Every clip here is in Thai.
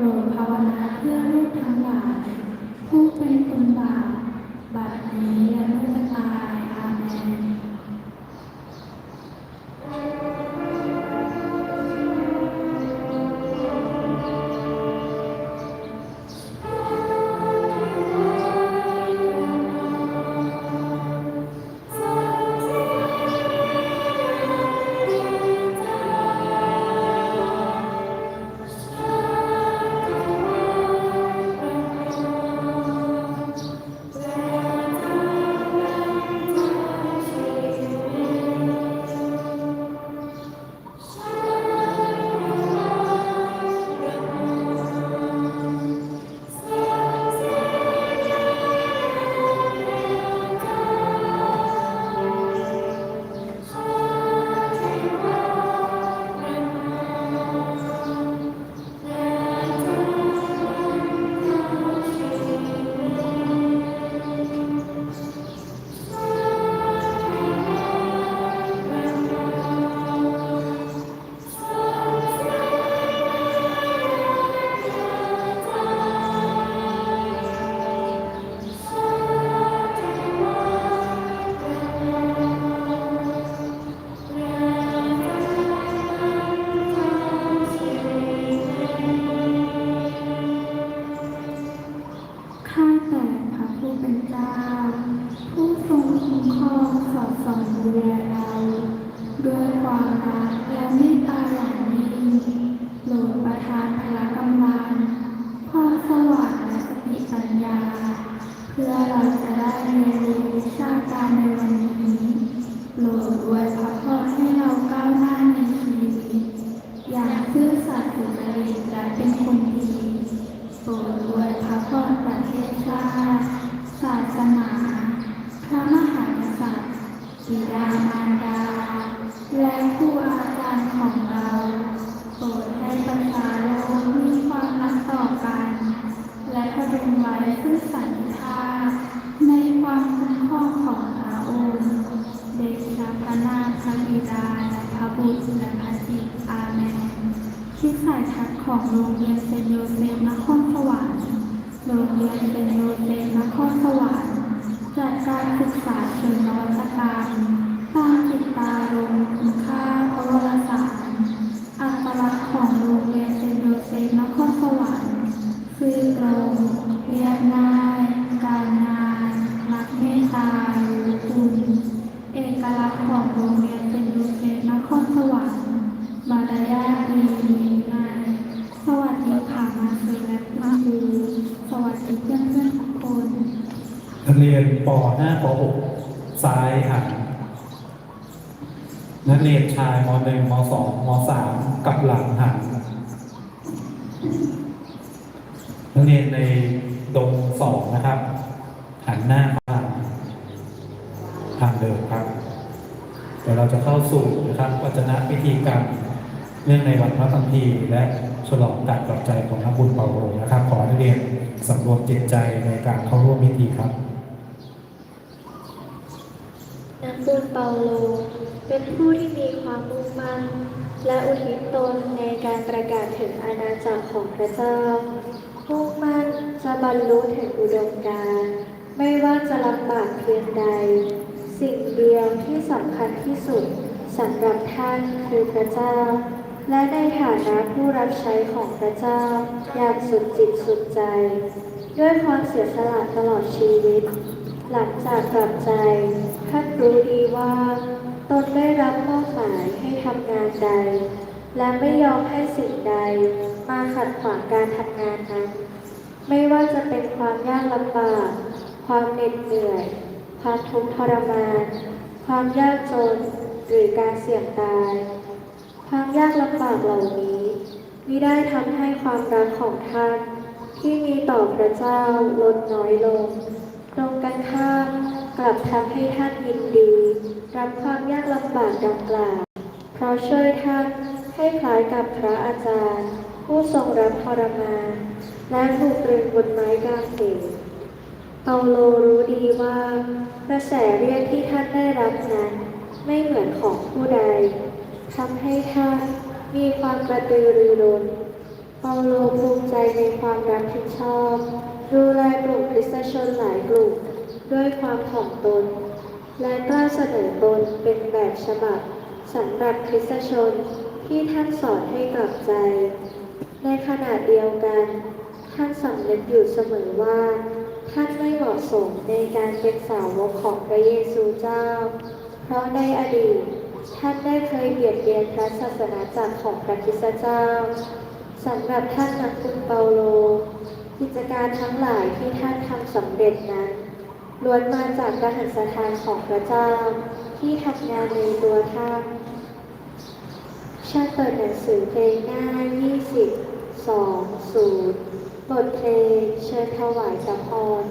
โปรดภาวนาเพื่อลูกทั้งหลายผู้เป็นคนบาปบาปนี้และเมื่อตาย นักเรียนชายม .1 ม .2 ม .3 กับหลังหันนักเรียนในดงสองนะครับ หันหน้าเข้าทางเดิมครับเดี๋ยวเราจะเข้าสู่นะครับวัจนะพิธีกรรมเนื่องในวันพระคัมภีร์และฉลองการกลับใจของนักบุญเปาโลนะครับ ขอนักเรียนสำรวมจิตใจในการเข้าร่วมพิธีครับนักบุญเปาโล เป็นผู้ที่มีความมุ่งมั่น และอุทิศตนในการประกาศถึงอาณาจักรของพระเจ้ามุ่งมั่นจะบรรลุถึงอุดมการณ์ไม่ว่าจะลำบากเพียงใด สิ่งเดียวที่สำคัญที่สุดสำหรับท่านคือพระเจ้า และในฐานะผู้รับใช้ของพระเจ้า อย่างสุดจิตสุดใจ ด้วยความเสียสละตลอดชีวิต หลังจากกลับใจท่านรู้ดีว่า ตนได้รับมอบหมายให้ทำงานใด และไม่ยอมให้สิ่งใด มาขัดขวางการทำงานนั้น ไม่ว่าจะเป็นความยากลำบาก ความเหน็ดเหนื่อย ความทุกข์ทรมาน ความยากจน หรือการเสี่ยงตาย ความยากลำบากเหล่านี้มิได้ทำให้ความรักของท่าน ที่มีต่อพระเจ้าลดน้อยลง ตรงกันข้าม กลับทำให้ท่านยินดี รับความยากลำบากดังกล่าว เพราะช่วยท่านให้คล้ายกับพระอาจารย์ ผู้ทรงรับทรมานและถูกตรึงบนไม้กางเขนเปาโลรู้ดีว่ากระแสเรียกที่ท่านได้รับนั้น ไม่เหมือนของผู้ใดทำให้ท่านมีความกระตือรือร้นเปาโลภูมิใจในความรับผิดชอบ ดูแลกลุ่มคริสตชนหลายกลุ่ม ด้วยความถ่อมตน และกล้าเสนอตนเป็นแบบฉบับสำหรับคริสตชนที่ท่านสอนให้กลับใจ ในขณะเดียวกัน ท่านสำนึกอยู่เสมอว่า ท่านไม่เหมาะสมในการเป็นสาวกของพระเยซูเจ้า เพราะในอดีตท่านได้เคยเบียดเบียนพระศาสนาจักรของพระคริสตเจ้าสำหรับท่านนักบุญเปาโล กิจการทั้งหลายที่ท่านทำสำเร็จนั้น ล้วนมาจากการหันสถานของพระเจ้า ที่ทำงานในตัวท่านฉันเปิดหนังสือเพลงหน้า 20 2 0 บทเพลงเชิญถวายสัพพร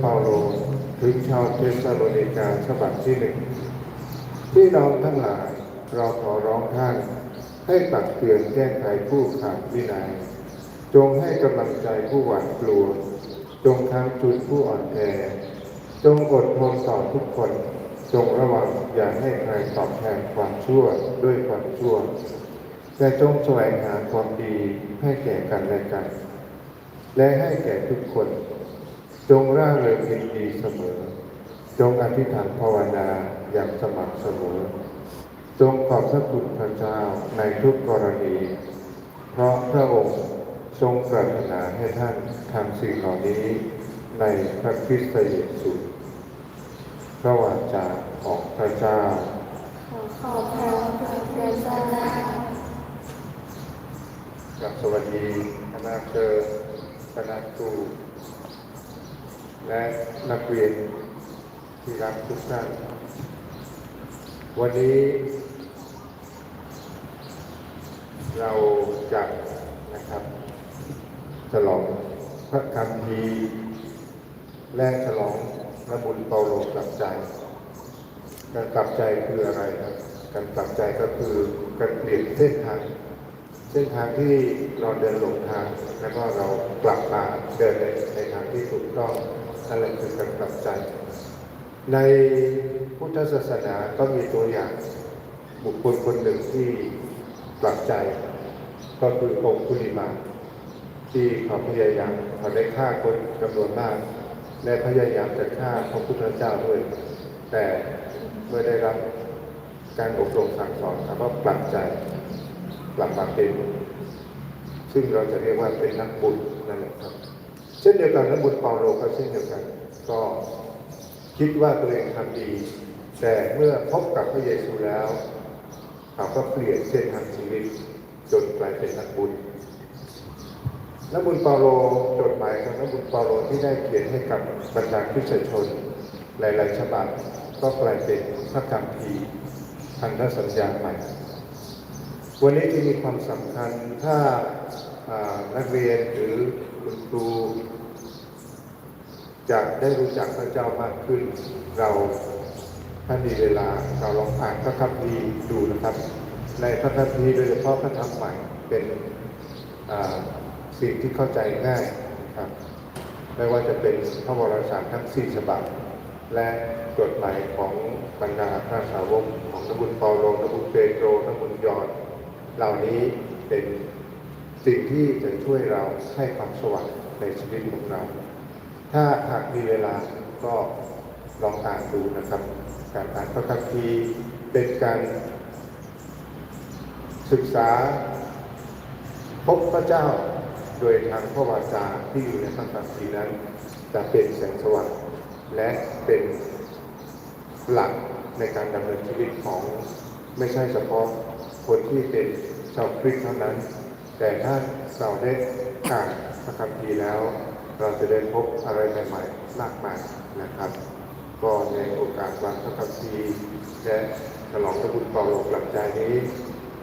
เปาโลถึงชาวเทสซาโลนิกาฉบับที่หนึ่งที่น้องทั้งหลาย เราขอร้องท่าน ให้ตักเตือนแก้ไขผู้ขาดวินัย จงให้กำลังใจผู้หวาดกลัว จงค้ำจุนผู้อ่อนแอจงอดทนต่อทุกคน จงระวังอย่าให้ใครตอบแทนความชั่วด้วยความชั่วแต่จงแสวงหาความดีให้แก่กันและกัน และให้แก่ทุกคน จงร่าเริงยินดีเสมอ จงอธิษฐานภาวนาอย่างสม่ำเสมอ จงขอบพระคุณพระเจ้าในทุกกรณี เพราะพระองค์ทรงปรารถนาให้ท่านทำสิ่งเหล่านี้ในพระคริสต์เยซูพระวาจาของพระเจ้า ขอขอบพระคุณพระเจ้ากับสวัสดีคณะเชิญคณะครู และนักเรียนที่รักทุกท่าน วันนี้ เราจะนะครับ ฉลองพระคัมภีร์และฉลองพระบุญเปาโลกลับใจ การกลับใจคืออะไรครับ การกลับใจก็คือการเปลี่ยนเส้นทางเส้นทางที่เราเดินหลงทาง แล้วก็เรากลับมาเดินในในทางที่ถูกต้อง นั่นแหละคือการกลับใจ ในพุทธศาสนาก็มีตัวอย่างบุคคลคนหนึ่งที่กลับใจ ก็คือองค์คุลิมาที่เขาพยายามเขาได้ฆ่าคนจำนวนมากและพยายามจะฆ่าพระพุทธเจ้าด้วย แต่เมื่อได้รับการอบรมสั่งสอนเขาก็กลับใจกลับมาเป็น ซึ่งเราจะเรียกว่าเป็นนักบุญนั่นแหละครับ เช่นเดียวกันนักบุญเปาโลก็เช่นเดียวกัน ก็คิดว่าตัวเองทำดี แต่เมื่อพบกับพระเยซูแล้วเขาก็เปลี่ยนเส้นทางชีวิตจนกลายเป็นนักบุญนักบุญเปาโลจดหมายของนักบุญเปาโลที่ได้เขียนให้กับบรรดาคริสตชนหลายๆฉบับก็กลายเป็นพระคัมภีพันธสัญญาใหม่วันนี้จะมีความสำคัญถ้านักเรียนหรือ คุณครูจะได้รู้จักพระเจ้ามากขึ้น เราถ้ามีเวลาเราลองอ่านพระคัมภีร์ดูนะครับ ในพระคัมภีร์โดยเฉพาะพระธรรมใหม่เป็นสิ่งที่เข้าใจง่ายครับไม่ว่าจะเป็นพระวรสารทั้งสี่ฉบับ และจดหมายของบรรดาพระสาวกของนบุญเปาโลนบุญเปโตรนบุญยอนเหล่านี้เป็น สิ่งที่จะช่วยเราให้ความสว่างในชีวิตของเรา ถ้าหากมีเวลาก็ลองอ่านดูนะครับ การอ่านพระคัมภีร์เป็นการศึกษาพบพระเจ้าโดยทางพระวาจาที่อยู่ในพระคัมภีร์นั้น จะเป็นแสงสว่างและเป็นหลักในการดำเนินชีวิตของไม่ใช่เฉพาะคนที่เป็นชาวคริสต์เท่านั้น แต่ถ้าเราได้อ่านพระคัมภีร์แล้ว เราจะได้พบอะไรใหม่ๆมากมายนะครับ ก็ในโอกาสวันพระคัมภีร์และฉลองพระบุญเปาโลกหลับใจนี้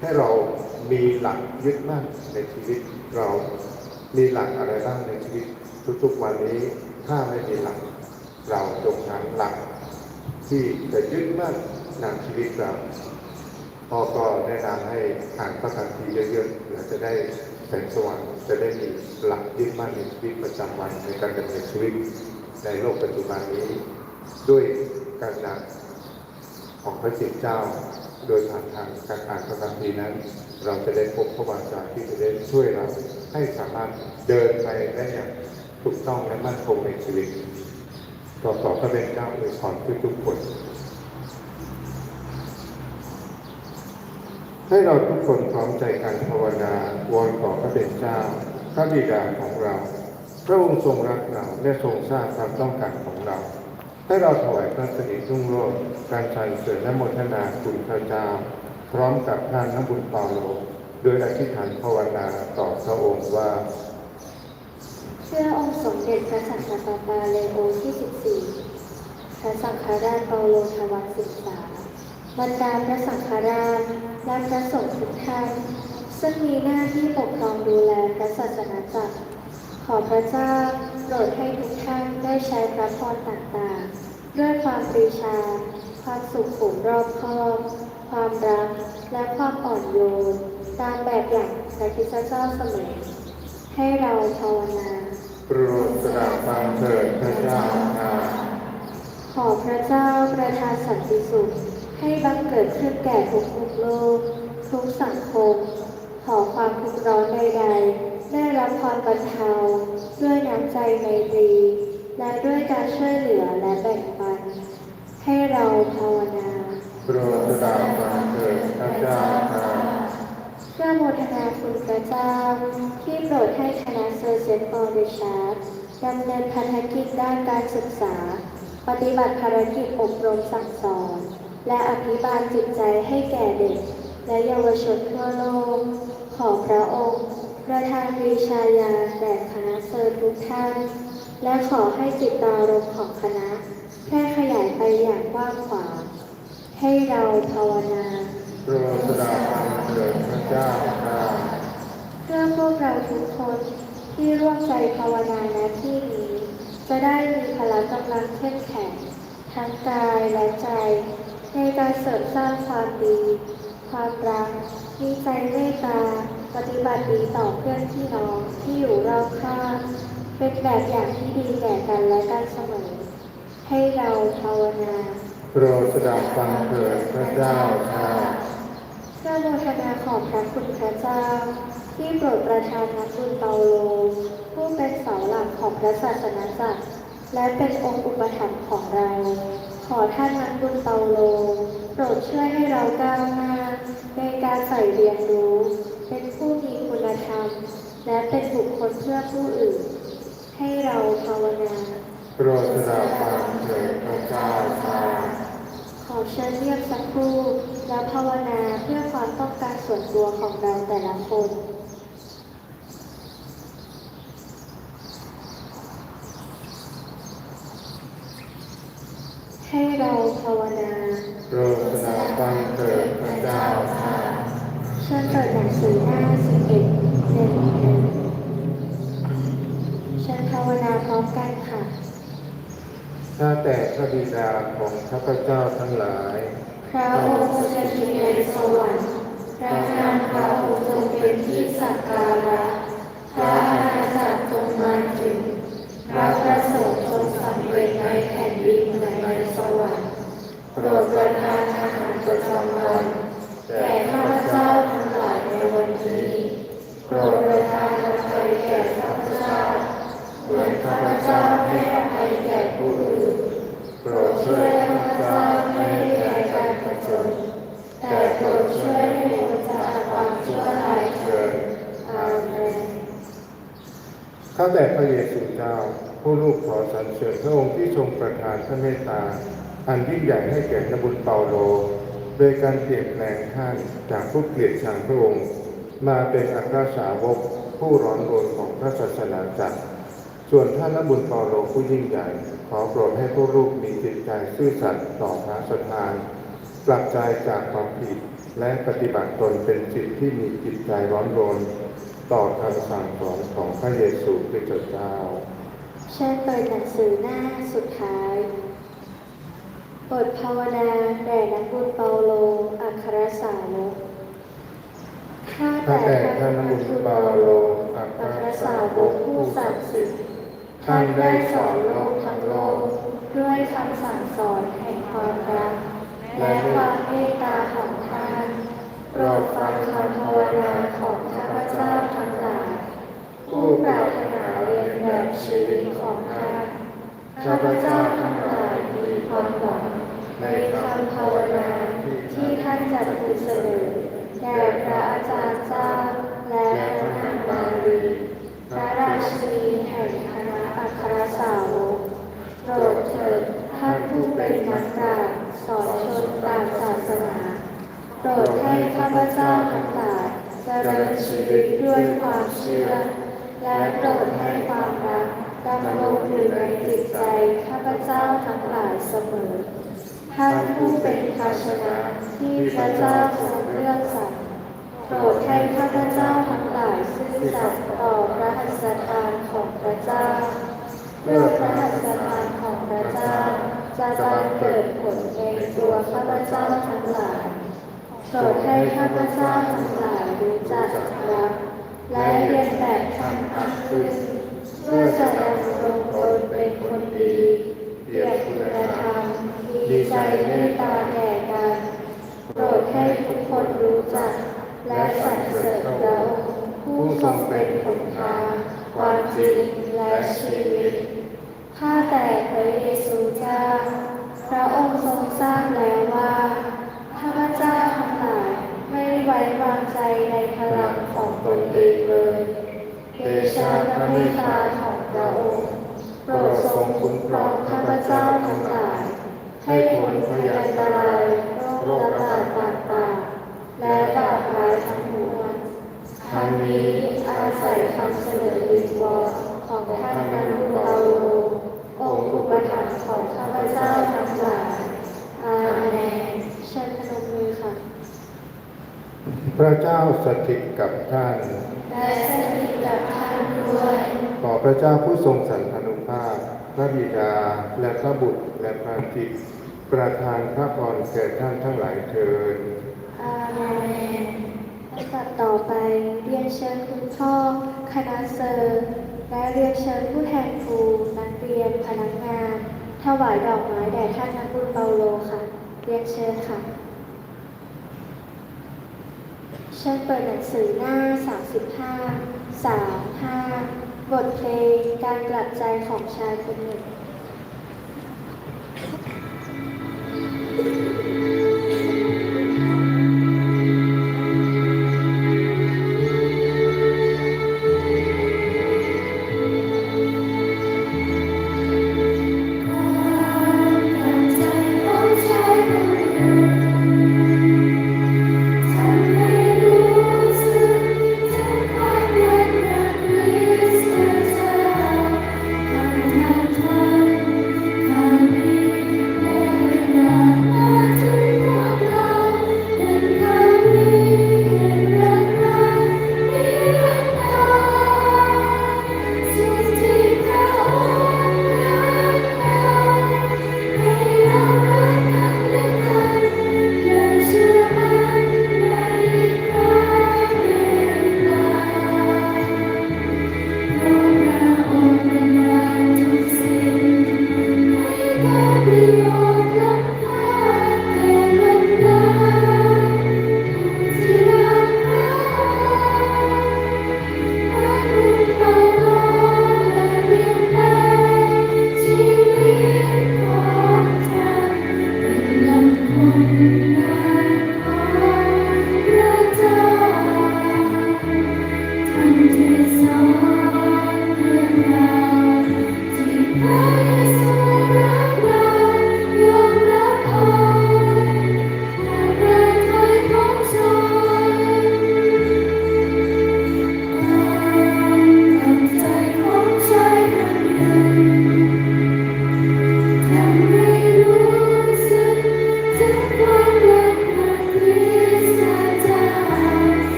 ให้เรามีหลักยึดมั่นในชีวิตเรามีหลักอะไรบ้างในชีวิตทุกๆวันนี้ถ้าไม่มีหลัก เราจงหาหลัก ที่จะยึดมั่นนำชีวิตเรา พ่อก็แนะนำให้อ่านพระคัมภีร์เยอะๆเราจะได้แสงสว่างจะได้มีหลักยึดมั่นในชีวิตประจำวันในการดำเนินชีวิตในโลกปัจจุบันนี้ ด้วยการนำของพระจิตเจ้า โดยผ่านทางการอ่านพระคัมภีร์นั้น เราจะได้พบพระวาจาที่จะได้ช่วยเราให้สามารถเดินไปได้อย่างถูกต้องและมั่นคงในชีวิตต่อต่อพระเป็นเจ้าอวยพรทุกๆคน ให้เราทุกคนพร้อมใจกันภาวนาวอนขอพระเป็นเจ้า พระบิดาของเรา พระองค์ทรงรักเราและทรงทราบความต้องการของเรา ให้เราถวายพระสิริรุ่งโรจน์การสรรเสริญและโมทนาคุณพระเจ้า พร้อมกับท่านน้ำบุญเปาโลโดยอธิษฐานภาวนาต่อพระองค์ว่า เชื่อองค์สมเด็จพระสังฆปาปาเลโอที่ 14 พระสังฆราชเปาโลทวัตศึกษาบรรดาพระสังฆราช และพระสงฆ์ทุกท่าน ซึ่งมีหน้าที่ปกครองดูแลพระศาสนาจักร ขอพระเจ้าโปรดให้ทุกท่านได้ใช้พระพรต่างๆ ด้วยความปรีชา ความสุขุมรอบคอบความรัก และความอ่อนโยน ตามแบบอย่างพระคริสตเจ้าเสมอ ให้เราภาวนาโปรดสดับฟังเถิดพระเจ้าอาขอพระเจ้าประทานสันติสุข ให้บังเกิดขึ้นแก่ทุกมุมโลก ทุกสังคม ขอความทุกข์ร้อนใดๆ ได้รับความบรรเทาด้วยน้ำใจไมตรี และด้วยการช่วยเหลือและแบ่งปัน ให้เราภาวนาโปรดสดับฟังเถิดพระเจ้าอาเพื่อโมทนาคุณพระเจ้า ที่โปรดให้คณะเซอร์เซนต์ปอลเดชาร์ดดำเนินพันธกิจด้านการศึกษา ปฏิบัติภารกิจอบรมสั่งสอน และอภิบาลจิตใจให้แก่เด็ก และเยาวชนทั่วโลก ขอพระองค์ประทานวิชาญาแด่คณะเซอร์ทุกท่าน และขอให้จิตตารมของคณะ แพร่ขยายไปอย่างกว้างขวางให้เราภาวนาโปรดสดาฟังเพระเจ้าข้าเพื่อพวกเราทุกคนที่ร่วมใจภาวนาณที่นี้ จะได้มีพละกำลังเข้มแข็งทั้งกายและใจ ในการเสริมสร้างความดี ความรัก มีใจเมตตา ปฏิบัติดีต่อเพื่อนพี่น้องที่อยู่รอบข้าง เป็นแบบอย่างที่ดีแก่กันและกันเสมอ ให้เราภาวนาโปรดสดาฟังเถิดพระเจ้าข้าเพื่อโมทนาขอบพระคุณพระเจ้า ที่โปรดประทานนักบุญเปาโล ผู้เป็นเสาหลักของพระศาสนาจักรและเป็นองค์อุปถัมภ์ของเรา ขอท่านนักบุญเปาโล โปรดช่วยให้เราก้าวหน้าในการใฝ่เรียนรู้ เป็นผู้มีคุณธรรม และเป็นบุคคลเพื่อผู้อื่น ให้เราภาวนาโปรดสดาฟังเถิดพระเจ้าข้าขอเชิญเรียกสักครู่และภาวนาเพื่อความต้องการส่วนตัวของเราแต่ละคน ให้เราภาวนาโปรดสดาฟังเถิดพระเจ้าข้าเชิญเปิดหนังสือหน้า11หนึ่งหนึ่งเชิญภาวนาพร้อมกันค่ะข้าแต่พระบิดาของข้าพเจ้าทั้งหลาย พระองค์สถิตในสวรรค์พระนามพระองค์ทรงเป็นที่สักการะพระอาณาจักรจงมาถึงพระประสงค์จงสำเร็จในแผ่นดินเหมือนในสวรรค์ โปรดประทานอาหารประจำวันแก่ข้าพเจ้าทั้งหลายในวันนี้โปรดประทานอภัยแก่ข้าพเจ้าเหมือนข้าพเจ้าให้อภัยแก่ผู้อื่นโปรดช่วยข้าพเจ้าไม่ให้แก่การผจญแต่โปรดช่วยให้พ้นจากความชั่วร้ายเถิดอาเมนข้าแต่พระเยซูเจ้าผู้ลูกขอสรรเสริญพระองค์ที่ทรงประทานพระเมตตา อันยิ่งใหญ่ให้แก่นบุตรเปาโล โดยการเปลี่ยนแปลงท่านจากผู้เกลียดชังพระองค์ มาเป็นอัครสาวกผู้ร้อนรนของพระศาสนาจักร ส่วนท่านนบุญเปาโลผู้ยิ่งใหญ่ ขอโปรดให้พวกลูกมีจิตใจซื่อสัตย์ต่อพระสถานกลับใจจากความผิดและปฏิบัติตนเป็นจิตที่มีจิตใจร้อนรนต่อคำสั่งสอนของพระเยซูคริสต์เจ้าเชิญเปิดหนังสือหน้าสุดท้าย บทภาวนาแด่นักบุญเปาโล อัครสาวกข้าแต่แต่ท่านักบุญเปาโล อัครสาวกผู้ศักดิ์สิทธิ์ธิ์ท่านได้สอนโลกทั้งโลก ด้วยคำสั่งสอนแห่งความรัก และความเมตตาของท่านโปรดฟังคำภาวนาของข้าพเจ้าทั้งหลายผู้ปรารถนาเรียนแบบชีวิตของท่านข้าพเจ้าทั้งหลายมีความหวังใน คำภาวนาที่ท่านจะทูลเสนอแด่พระอาจารย์เจ้าและพระนางมารีพระราชินีแห่งคณะอัครสาวกโปรดเถิดท่านผู้เป็นนักปราชญ์สอนชนตามศาสนาโปรดให้ข้าพเจ้าทั้งหลายเจริญชีวิตด้วยความเชื่อ และโปรดให้ความรักดำรงอยู่ในจิตใจข้าพเจ้าทั้งหลายเสมอ ท่านผู้เป็นภาชนะที่พระเจ้าทรงเลือกสรรโปรดให้ข้าพเจ้าทั้งหลายซื่อสัตย์ต่อพระหัตถทานของพระเจ้าเพื่อพระหัตถทานของพระเจ้าจะบังเกิดผลในตัวข้าพเจ้าทั้งหลายโปรดให้ข้าพเจ้าทั้งหลายรู้จักรักและเรียนแบบท่านมากขึ้นเพื่อจะดำรงตนเป็นคนดีเกียรติคุณธรรม มีใจเมตตาแก่กันโปรดให้ทุกคนรู้จัก และสรรเสริญเราผู้ทรงเป็นผลทางความจริงและชีวิตข้าแต่พระเยซูเจ้าพระองค์ทรงทราบแล้วว่าข้าพเจ้าทั้งหลายไม่ไว้วางใจในพลังของตนเองเลยเดชะพระเมตตาของพระองค์โปรรดทรงคุ้มครองข้าพเจ้าทั้งหลาย ให้พ้นพยันตรายโรคระบาดต่างๆและบาปร้ายทั้งปวงทั้งนี้อาศัยคำเสนอวิงวอนของท่านนันเปาโลองค์อุปถัมภ์ของข้าพเจ้าทั้งหลายอาเมนเชิญพนมมือค่ะ พระเจ้าสถิตกับท่านและสถิตกับท่านด้วยขอพระเจ้าผู้ทรงสันพานุภาพ พระบิดาและพระบุตรและพระจิต ประทานพระพรแก่ท่านทั้งหลายเทินอาเมนลำดับต่อไปเรียนเชิญคุณพ่อคณะเซอร์และเรียนเชิญผู้แทนครูนักเรียนพนักงานถวายดอกไม้แด่ท่านนักบุญเปาโลค่ะ เรียนเชิญค่ะ เชิญเปิดหนังสือหน้า 35 35 บทเพลงการกลับใจของชายคนหนึ่ง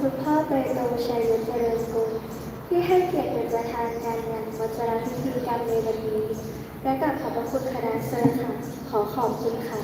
คุณพ่อประตรชัยวุฒิเจริญกุลที่ให้เกียรติเป็นประธานการงานวัจรพิธีกรรมในวันนี้และกับขอบพระคุณคณะเซอร์ค่ะ ขอขอบคุณค่ะ